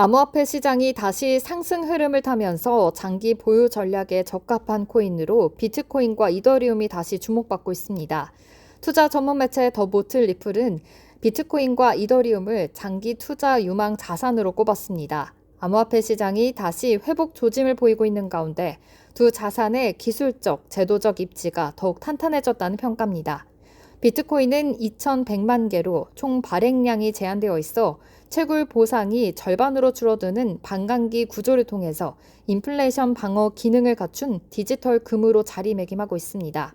암호화폐 시장이 다시 상승 흐름을 타면서 장기 보유 전략에 적합한 코인으로 비트코인과 이더리움이 다시 주목받고 있습니다. 투자 전문 매체 더 보틀 리플은 비트코인과 이더리움을 장기 투자 유망 자산으로 꼽았습니다. 암호화폐 시장이 다시 회복 조짐을 보이고 있는 가운데 두 자산의 기술적, 제도적 입지가 더욱 탄탄해졌다는 평가입니다. 비트코인은 2,100만 개로 총 발행량이 제한되어 있어 채굴 보상이 절반으로 줄어드는 반감기 구조를 통해서 인플레이션 방어 기능을 갖춘 디지털 금으로 자리매김하고 있습니다.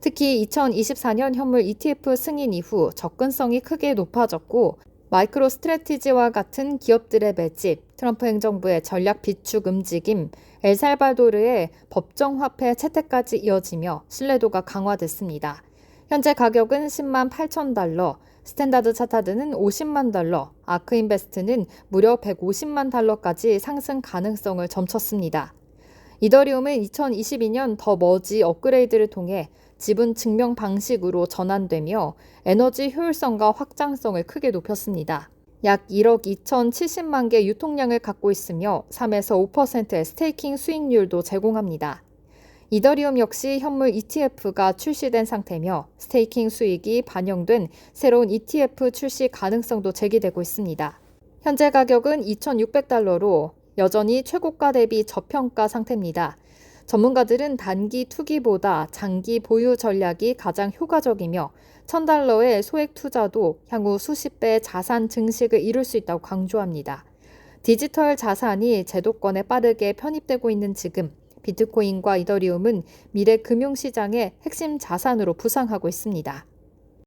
특히 2024년 현물 ETF 승인 이후 접근성이 크게 높아졌고 마이크로 스트레티지와 같은 기업들의 매집, 트럼프 행정부의 전략 비축 움직임, 엘살바도르의 법정 화폐 채택까지 이어지며 신뢰도가 강화됐습니다. 현재 가격은 10만 8천 달러, 스탠다드 차타드는 50만 달러, 아크인베스트는 무려 150만 달러까지 상승 가능성을 점쳤습니다. 이더리움은 2022년 더 머지 업그레이드를 통해 지분 증명 방식으로 전환되며 에너지 효율성과 확장성을 크게 높였습니다. 약 1억 2,070만 개 유통량을 갖고 있으며 3에서 5%의 스테이킹 수익률도 제공합니다. 이더리움 역시 현물 ETF가 출시된 상태며 스테이킹 수익이 반영된 새로운 ETF 출시 가능성도 제기되고 있습니다. 현재 가격은 2,600달러로 여전히 최고가 대비 저평가 상태입니다. 전문가들은 단기 투기보다 장기 보유 전략이 가장 효과적이며 1000달러의 소액 투자도 향후 수십 배 자산 증식을 이룰 수 있다고 강조합니다. 디지털 자산이 제도권에 빠르게 편입되고 있는 지금 비트코인과 이더리움은 미래 금융시장의 핵심 자산으로 부상하고 있습니다.